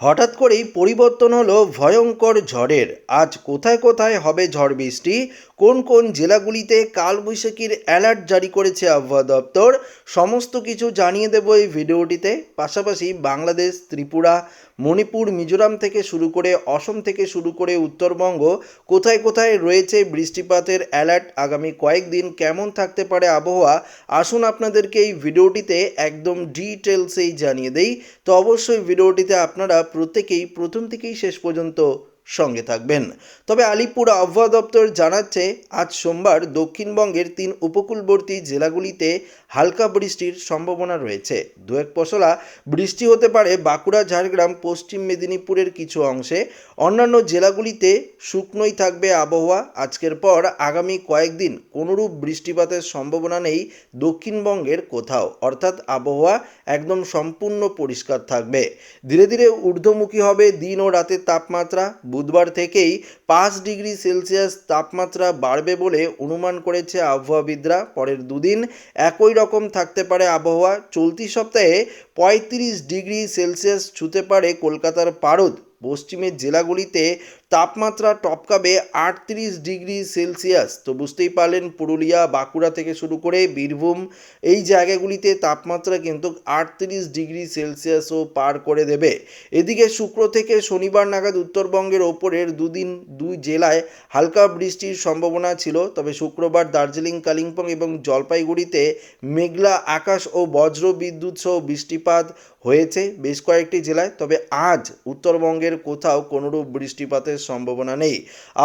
হঠাৎ করেই পরিবর্তন হলো ভয়ঙ্কর ঝড়ের। আজ কোথায় কোথায় হবে ঝড় বৃষ্টি? কোন কোন জেলাগুলিতে কালবৈশাখীর অ্যালার্ট জারি করেছে আবহাওয়া দপ্তর? সমস্ত কিছু জানিয়ে দেব এই ভিডিওটিতে। পাশাপাশি বাংলাদেশ, ত্রিপুরা, মণিপুর, মিজোরাম থেকে শুরু করে অসম থেকে শুরু করে উত্তরবঙ্গ কোথায় কোথায় রয়েছে বৃষ্টিপাতের অ্যালার্ট? আগামী কয়েকদিন কেমন থাকতে পারে আবহাওয়া? আসুন আপনাদেরকে এই ভিডিওটিতে একদম ডিটেলসেই জানিয়ে দেই। তো অবশ্যই ভিডিওটিতে আপনারা প্রত্যেকেই প্রথম থেকেই শেষ পর্যন্ত সঙ্গে থাকবেন। তবে আলিপুর আবহাওয়া দপ্তর জানাচ্ছে, আজ সোমবার দক্ষিণবঙ্গের তিন উপকূলবর্তী জেলাগুলিতে হালকা বৃষ্টির সম্ভাবনা রয়েছে। দু এক পশলা বৃষ্টি হতে পারে বাঁকুড়া, ঝাড়গ্রাম, পশ্চিম মেদিনীপুরের কিছু অংশে। অন্যান্য জেলাগুলিতে শুকনোই থাকবে আবহাওয়া। আজকের পর আগামী কয়েকদিন কোনোরূপ বৃষ্টিপাতের সম্ভাবনা নেই দক্ষিণবঙ্গের কোথাও। অর্থাৎ আবহাওয়া একদম সম্পূর্ণ পরিষ্কার থাকবে। ধীরে ধীরে ঊর্ধ্বমুখী হবে দিন ও রাতের তাপমাত্রা। বুধবার থেকেই পাঁচ ডিগ্রি সেলসিয়াস তাপমাত্রা বাড়বে বলে অনুমান করেছে আবহাওয়াবিদরা। পরের দুদিন একই রকম থাকতে পারে আবহাওয়া। চলতি সপ্তাহে পঁয়ত্রিশ ডিগ্রি সেলসিয়াস ছুতে পারে কলকাতার পারদ। পশ্চিমের জেলাগুলিতে তাপমাত্রা টপকাবে আটত্রিশ ডিগ্রি সেলসিয়াস। তো বুঝতেই পারলেন, পুরুলিয়া, বাঁকুড়া থেকে শুরু করে বীরভূম, এই জায়গাগুলিতে তাপমাত্রা কিন্তু আটত্রিশ ডিগ্রি সেলসিয়াসও পার করে দেবে। এদিকে শুক্র থেকে শনিবার নাগাদ উত্তরবঙ্গের ওপরের দুদিন, দুই জেলায় হালকা বৃষ্টির সম্ভাবনা ছিল। তবে শুক্রবার দার্জিলিং, কালিম্পং এবং জলপাইগুড়িতে মেঘলা আকাশ ও বজ্র বিদ্যুৎ সহ বৃষ্টিপাত হয়েছে বেশ কয়েকটি জেলায়। তবে আজ উত্তরবঙ্গের কোথাও কোনোরূপ বৃষ্টিপাতের সম্ভাবনা নেই।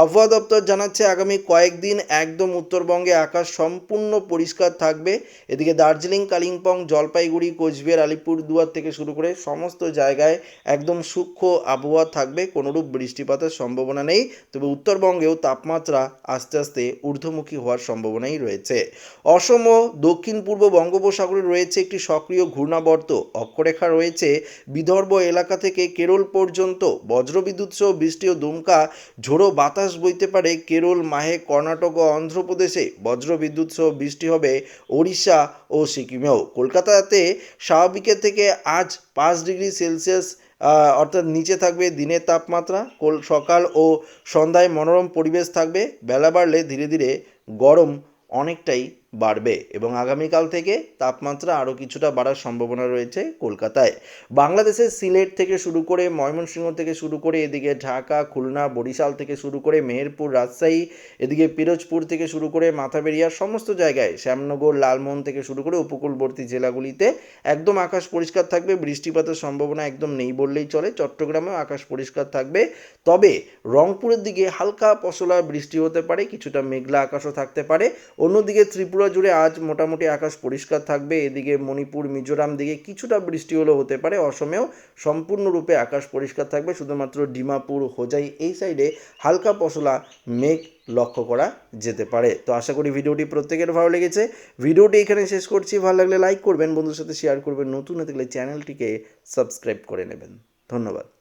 আবহাওয়া দপ্তর জানাচ্ছে, আগামী কয়েকদিন একদম উত্তরবঙ্গে আকাশ সম্পূর্ণ পরিষ্কার থাকবে। এদিকে দার্জিলিং, কালিম্পং, জলপাইগুড়ি, কোচবিহার, আলিপুরদুয়ার থেকে শুরু করে সমস্ত জায়গায় একদম সূক্ষ্ম আবহাওয়া থাকবে। কোনোরূপ বৃষ্টিপাতের সম্ভাবনা নেই, তবে উত্তরবঙ্গেও তাপমাত্রা আস্তে আস্তে ঊর্ধ্বমুখী হওয়ার সম্ভাবনাই রয়েছে। অসম ও দক্ষিণ পূর্ব বঙ্গোপসাগরে রয়েছে একটি সক্রিয় ঘূর্ণাবর্ত। অক্ষরেখা রয়েছে বিদর্ভ এলাকা থেকে কেরল পর্যন্ত। বজ্রবিদ্যুৎ সহ বৃষ্টি ও দুমকা ঝোড়ো বাতাস বইতে পারে কেরল, মাহে, কর্ণাটক ও অন্ধ্রপ্রদেশে। বজ্রবিদ্যুৎ সহ বৃষ্টি হবে ওড়িশা ও সিকিমেও। কলকাতাতে স্বাভাবিকের থেকে আজ পাঁচ ডিগ্রি সেলসিয়াস অর্থাৎ নিচে থাকবে দিনের তাপমাত্রা। কোল, সকাল ও সন্ধ্যায় মনোরম পরিবেশ থাকবে। বেলা বাড়লে ধীরে ধীরে গরম অনেকটাই বাড়বে এবং আগামীকাল থেকে তাপমাত্রা আরও কিছুটা বাড়ার সম্ভাবনা রয়েছে কলকাতায়। বাংলাদেশের সিলেট থেকে শুরু করে ময়মনসিংহ থেকে শুরু করে এদিকে ঢাকা, খুলনা, বরিশাল থেকে শুরু করে মেহেরপুর, রাজশাহী, এদিকে পিরোজপুর থেকে শুরু করে মাথাবেরিয়ার সমস্ত জায়গায় শ্যামনগর, লালমোহন থেকে শুরু করে উপকূলবর্তী জেলাগুলিতে একদম আকাশ পরিষ্কার থাকবে, বৃষ্টিপাতের সম্ভাবনা একদম নেই বললেই চলে, চট্টগ্রামেও আকাশ পরিষ্কার থাকবে। তবে রংপুরের দিকে হালকা পশলা বৃষ্টি হতে পারে, কিছুটা মেঘলা আকাশও থাকতে পারে। অন্যদিকে ত্রিপুরা জুড়ে আজ মোটামুটি আকাশ পরিষ্কার থাকবে। এদিকে মণিপুর, মিজোরাম দিকে কিছুটা বৃষ্টি হলেও হতে পারে। অসমেও সম্পূর্ণরূপে আকাশ পরিষ্কার থাকবে। শুধুমাত্র ডিমাপুর, হোজাই এই সাইডে হালকা পশলা মেঘ লক্ষ্য করা যেতে পারে। তো আশা করি ভিডিওটি প্রত্যেকের ভালো লেগেছে। ভিডিওটি এখানে শেষ করছি। ভালো লাগলে লাইক করবেন বন্ধুর সাথে শেয়ার করবেন। নতুন হয়ে থাকলে চ্যানেলটিকে সাবস্ক্রাইব করে নেবেন। ধন্যবাদ।